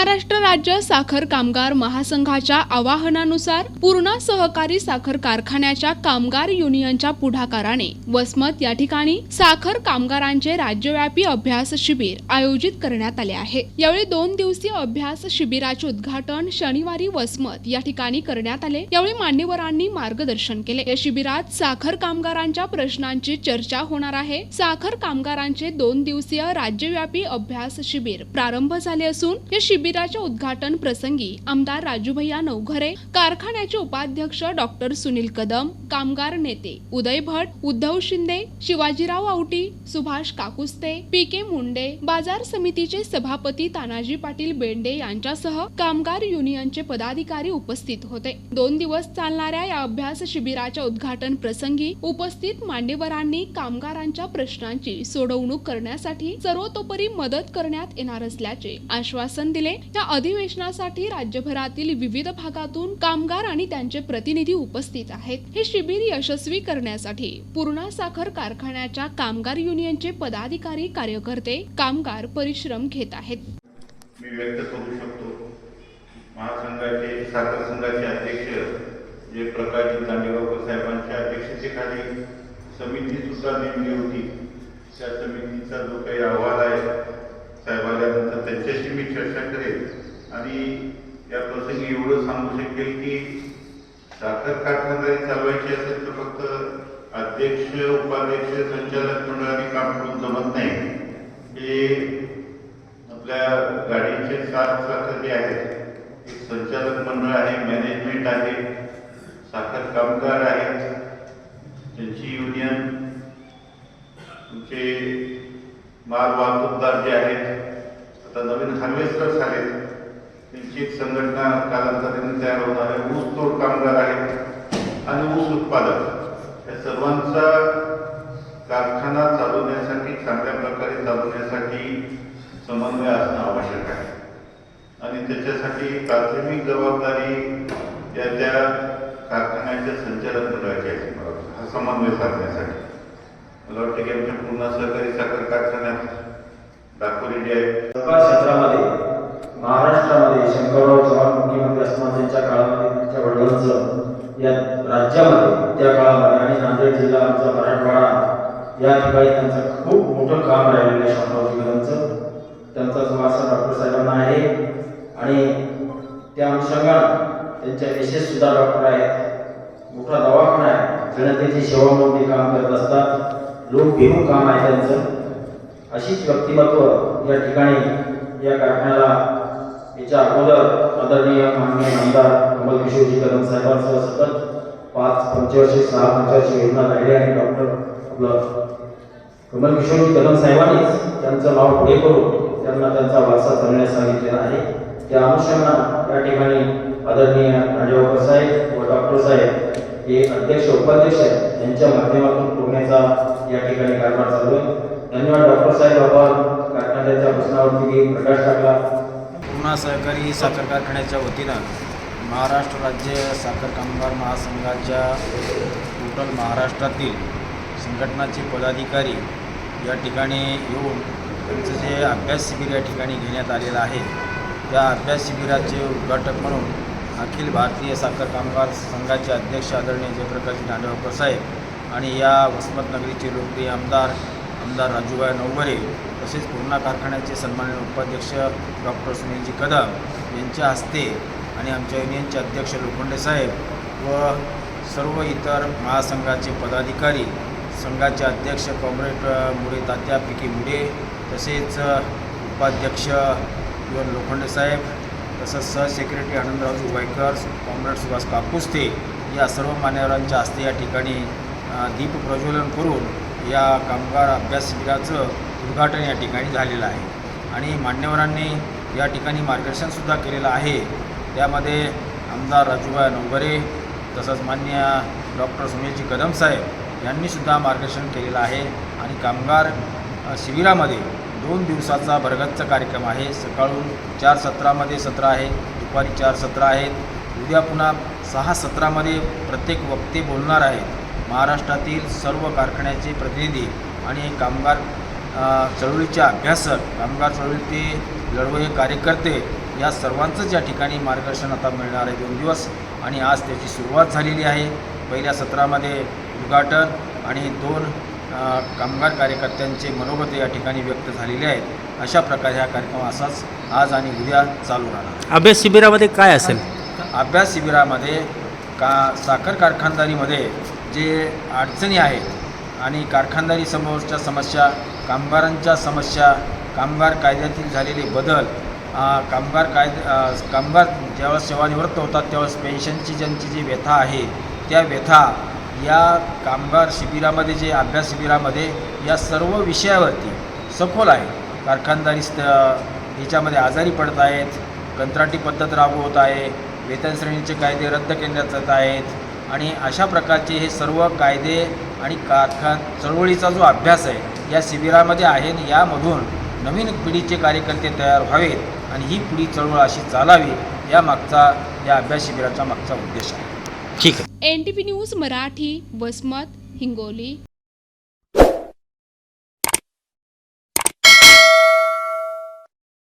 महाराष्ट्र राज्य साखर कामगार महासंघाच्या आवाहनानुसार पूर्णा सहकारी साखर कारखान्याच्या कामगार युनियनच्या पुढाकाराने वसमत या ठिकाणी साखर कामगारांचे राज्यव्यापी अभ्यास शिबिर आयोजित करण्यात आले आहे. यावेळी दोन दिवसीय अभ्यास शिबिराचे उद्घाटन शनिवारी वसमत या ठिकाणी करण्यात आले. यावेळी मान्यवरांनी मार्गदर्शन केले. या शिबिरात साखर कामगारांच्या प्रश्नांची चर्चा होणार आहे. साखर कामगारांचे दोन दिवसीय राज्यव्यापी अभ्यास शिबिर प्रारंभ झाले असून या शिबिराच्या उद्घाटन प्रसंगी आमदार राजूभैया नवघरे कारखान्याचे उपाध्यक्ष डॉक्टर सुनील कदम कामगार नेते उदय भट उद्धव शिंदे शिवाजीराव आवटी सुभाष काकुस्ते पी के मुंडे बाजार समितीचे सभापती तानाजी पाटील बेंडे यांच्यासह कामगार युनियनचे पदाधिकारी उपस्थित होते. दोन दिवस चालणाऱ्या या अभ्यास शिबिराच्या उद्घाटन प्रसंगी उपस्थित मान्यवरांनी कामगारांच्या प्रश्नांची सोडवणूक करण्यासाठी सर्वतोपरी मदत करण्यात येणार असल्याचे आश्वासन दिले. या अधिवेशनासाठी राज्यभरातील विविध भागातून कामगार आणि त्यांचे प्रतिनिधी उपस्थित आहेत. हे शिबिर यशस्वी करण्यासाठी पूर्णा साखर कारखान्याच्या कामगार युनियनचे पदाधिकारी कार्यकर्ते कामगार परिश्रम घेत आहेत. मी व्यक्त करू शकतो. महासंघाचे साखर संघाचे अध्यक्ष जे प्रकाश दांडेगावकर साहेबांच्या अध्यक्षतेखाली समिती सुद्धा नेमली होती. त्या समितीचा जो काही अहवाल आहे साहेब त्यांच्याशी मी चर्चा करेन आणि या प्रसंगी एवढं सांगू शकेल की साखर कारखानदारी चालवायची असेल तर फक्त अध्यक्ष उपाध्यक्ष संचालक मंडळाने काम करून जमत नाही. हे आपल्या गाडीचे सात साखर जे आहेत. एक संचालक मंडळ आहे मॅनेजमेंट आहे साखर कामगार आहेत त्यांची युनियन तुमचे माल वाहतूकदार जे आहेत आता नवीन हार्वेस्टर्स आहेत. निश्चित संघटना कालांतराने तयार होणार ऊसतोड ऊस तोड कामगार आहेत आणि ऊस उत्पादक. या सर्वांचा कारखाना चालवण्यासाठी चांगल्या प्रकारे चालवण्यासाठी समन्वय असणं आवश्यक आहे. आणि त्याच्यासाठी प्राथमिक जबाबदारी या त्या कारखान्याच्या संचालक मंडळाची आहे. हा समन्वय साधण्यासाठी. मला वाटतं की आमच्या पूर्ण सहकारी साखर कारखान्यात दाखवले जे आहे. सहकार क्षेत्रामध्ये महाराष्ट्रामध्ये शंकरराव चव्हाण मुख्यमंत्री असताना त्यांच्या काळामध्ये त्यांच्या वडिलांचं या राज्यामध्ये त्या काळामध्ये आणि नांदेड जिल्हा आमचा मराठवाडा या ठिकाणी त्यांचं खूप मोठं काम राहिलेलं आहे शामरावजी त्यांचा जो वारसा डॉक्टर साहेबांना आहे आणि त्या अनुषंगानं त्यांच्या मिसेस सुद्धा डॉक्टर आहेत मोठा दवाखाना आहे जनतेची सेवा म्हणून ते काम करत असतात लोकभिमुख काम आहे त्यांचं. अशीच व्यक्तिमत्व या ठिकाणी या कारखान्याला याच्या अगोदर आदरणीय माननीय आमदार कमल किशोरजी कदम साहेबांसह सतत पाच पंचवर्षी सहा पंचवर्षी योजना राहिली आणि डॉक्टर आपलं कमल किशोरजी कदम साहेबांनीच त्यांचं नाव पुढे करून त्यांना त्यांचा वारसा चालण्यास सांगितलेला आहे. त्या अनुषंगानं या ठिकाणी आदरणीय राजेवाकर साहेब व डॉक्टर साहेब हे अध्यक्ष उपाध्यक्ष आहेत. यांच्या माध्यमातून पुरण्याचा या ठिकाणी कारभार चालू आहे. धन्यवाद डॉक्टर साहेब. आपण कारखान्याच्या प्रश्नावरती प्रकाश टाकला. पूर्णा सहकारी साखर कारखान्याच्या वतीनं महाराष्ट्र राज्य साखर कामगार महासंघाच्या टोटल महाराष्ट्रातील संघटनाचे पदाधिकारी या ठिकाणी येऊन त्यांचं जे अभ्यास शिबिर या ठिकाणी घेण्यात आलेलं आहे त्या अभ्यास शिबिराचे उद्घाटक म्हणून अखिल भारतीय साखर कामगार संघाचे अध्यक्ष आदरणीय जयप्रकाश दांडेगावकर साहेब आणि या वसमतनगरीचे लोकप्रिय आमदार आमदार राजूभाई नवघरे तसेच पूर्णा कारखान्याचे सन्माननीय उपाध्यक्ष डॉक्टर सुनीलजी कदम यांच्या हस्ते आणि आमच्या युनियनचे अध्यक्ष लोखंडे साहेब व सर्व इतर महासंघाचे पदाधिकारी संघाचे अध्यक्ष कॉम्रेड मुळे तात्या पी मुडे तसेच उपाध्यक्ष युवन लोखंडे साहेब तसंच सहसेक्रेटरी आनंदरावजी वायकर कॉम्रेड सुभाष कापुस्ते या सर्व मान्यवरांच्या हस्ते या ठिकाणी दीप प्रज्वलन करून या कामगार अभ्यास शिबिराचं उद्घाटन या ठिकाणी झालेलं आहे. आणि मान्यवरांनी या ठिकाणी मार्गदर्शनसुद्धा केलेलं आहे. त्यामध्ये आमदार राजूभाई नवघरे तसंच मान्य डॉक्टर सुनीलजी कदम साहेब यांनीसुद्धा मार्गदर्शन केलेलं आहे. आणि कामगार शिबिरामध्ये दोन दिवसाचा भरगतचा कार्यक्रम आहे. सकाळून चार सत्रामध्ये सत्र आहे दुपारी चार सत्र आहेत. उद्या पुन्हा सहा सत्रामध्ये प्रत्येक वक्ते बोलणार आहेत. महाराष्ट्रातील सर्व कारखान्याचे प्रतिनिधी आणि कामगार चळवळीचे अभ्यासक कामगार चळवळीचे लढवये कार्यकर्ते या सर्वांचंच या ठिकाणी मार्गदर्शन आता मिळणार आहे. दोन दिवस आणि आज त्याची सुरुवात झालेली आहे. पहिल्या सत्रामध्ये उद्घाटन आणि दोन कामगार कार्यकर्त्यांचे मनोगत या ठिकाणी व्यक्त झालेले आहेत. अशा प्रकारे हा कार्यक्रम असाच आज आणि उद्या चालू राहणार अभ्यास शिबिरामध्ये काय असेल? अभ्यास शिबिरामध्ये का साखर कारखानदारीमध्ये जे अडचणी आहेत आणि कारखानदारी समोरच्या समस्या कामगारांच्या समस्या कामगार कायद्यातील झालेले बदल कामगार कायदे कामगार ज्यावेळेस सेवानिवृत्त होतात त्यावेळेस पेन्शनची ज्यांची जी व्यथा आहे त्या व्यथा या कामगार शिबिरामध्ये जे अभ्यास शिबिरामध्ये या सर्व विषयावरती सखोल आहे. कारखानदारी स्त याच्यामध्ये आजारी पडत आहेत कंत्राटी पद्धत राबवत आहे वेतन श्रेणीचे कायदे रद्द करण्यात येत आहेत आणि अशा प्रकारचे हे सर्व कायदे आणि कारखा चळवळीचा जो अभ्यास आहे या शिबिरामध्ये आहे आणि यामधून नवीन पिढीचे कार्यकर्ते तयार व्हावेत आणि ही पिढी चळवळ अशी चालावी या मागचा या अभ्यास शिबिराचा मागचा उद्देश आहे. ठीक आहे. N T V news Marathi Vasmat Hingoli.